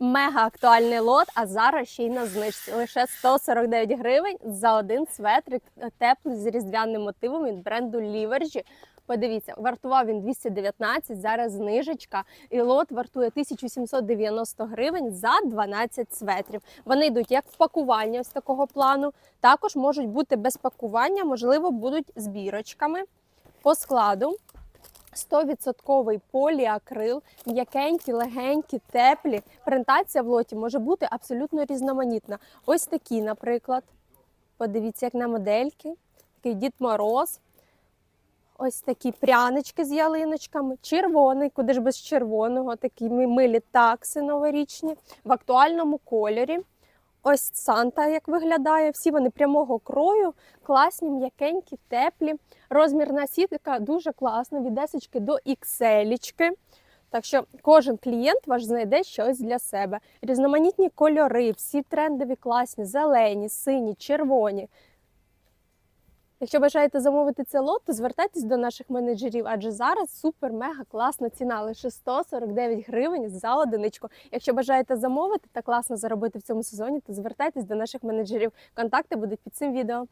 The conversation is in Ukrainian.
Мега актуальний лот, а зараз ще й на знижці. Лише 149 гривень за один светрик теплий з різдвяним мотивом від бренду Ліверджі. Подивіться, вартував він 219, зараз знижечка, і лот вартує 1790 гривень за 12 светрів. Вони йдуть як в пакування ось такого плану. Також можуть бути без пакування, можливо, будуть з бірочками. По складу 100% поліакрил, м'якенькі, легенькі, теплі. Принтація в лоті може бути абсолютно різноманітна. Ось такі, наприклад. Подивіться, як на модельки. Такий Дід Мороз. Ось такі прянички з ялиночками. Червоний, куди ж без червоного, такі милі такси новорічні в актуальному кольорі. Ось Санта, як виглядає. Всі вони прямого крою, класні, м'якенькі, теплі. Розмірна сітка дуже класна, від десочки до ікселічки. Так що кожен клієнт ваш знайде щось для себе. Різноманітні кольори, всі трендові, класні, зелені, сині, червоні. Якщо бажаєте замовити це лот, то звертайтесь до наших менеджерів, адже зараз супер-мега класна ціна, лише 149 гривень за одиничку. Якщо бажаєте замовити та класно заробити в цьому сезоні, то звертайтесь до наших менеджерів. Контакти будуть під цим відео.